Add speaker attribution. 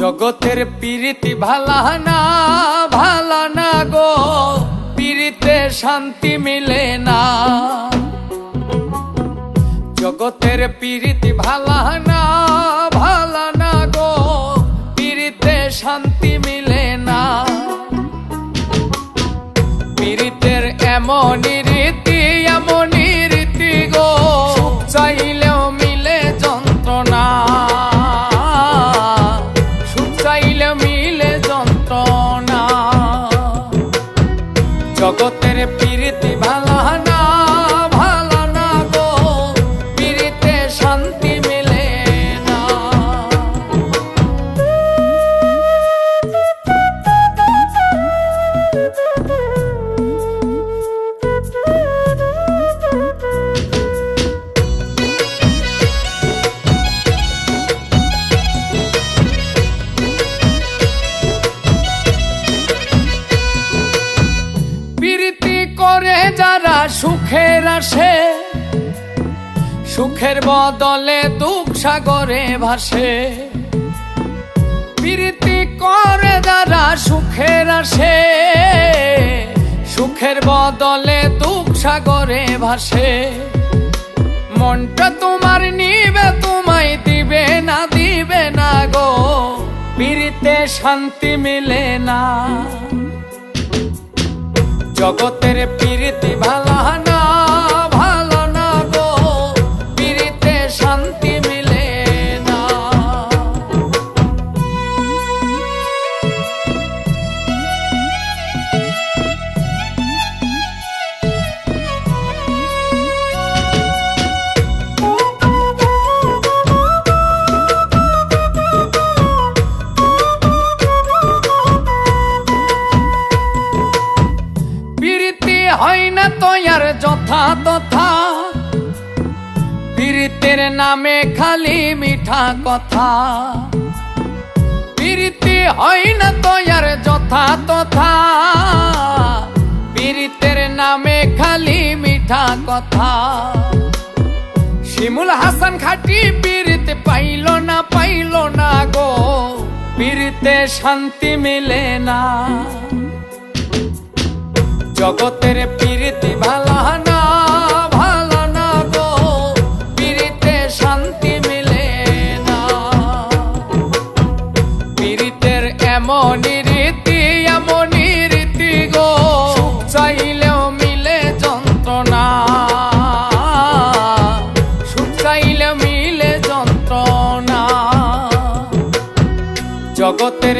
Speaker 1: জগতের প্রীতি ভালা না ভালা না গো। প্রীতে শান্তি মিলে না। জগতের প্রীতি ভালা না ভালা না গো। প্রীতে শান্তি মিলে না। পীড়িতের এমনই রীতি, এমনই জগতের প্রীতি ভালো হন যারা সুখের আসে সুখের বদলে দুঃখ সাগরে ভাসে। প্রীতি করে যারা, সুখের আসে সুখের বদলে দুঃখ সাগরে ভাসে। মনটা তোমার নিবে, তোমায় দিবে না দিবে না গো। পিড়িতে শান্তি মিলে না। জগতের প্রীতি ভালা যথা তথা। প্রীতির নামে খালি মিঠা কথা। প্রীতি হয় না তো আর যথা তথা। প্রীতির নামে খালি মিঠা কথা। শিমুল হাসান খাটি পীড়িতে পাইল না পাইল না গো। পীড়িতে শান্তি মিলে না। জগতের প্রীতি ভালা না ভালা না গো। প্রীতে শান্তি মিলে না। প্রীতের এমনই রীতি এমনই রীতি গো। চাইলেও মিলে যন্ত্রণা। সুখ মিলে যন্ত্রণা। জগতের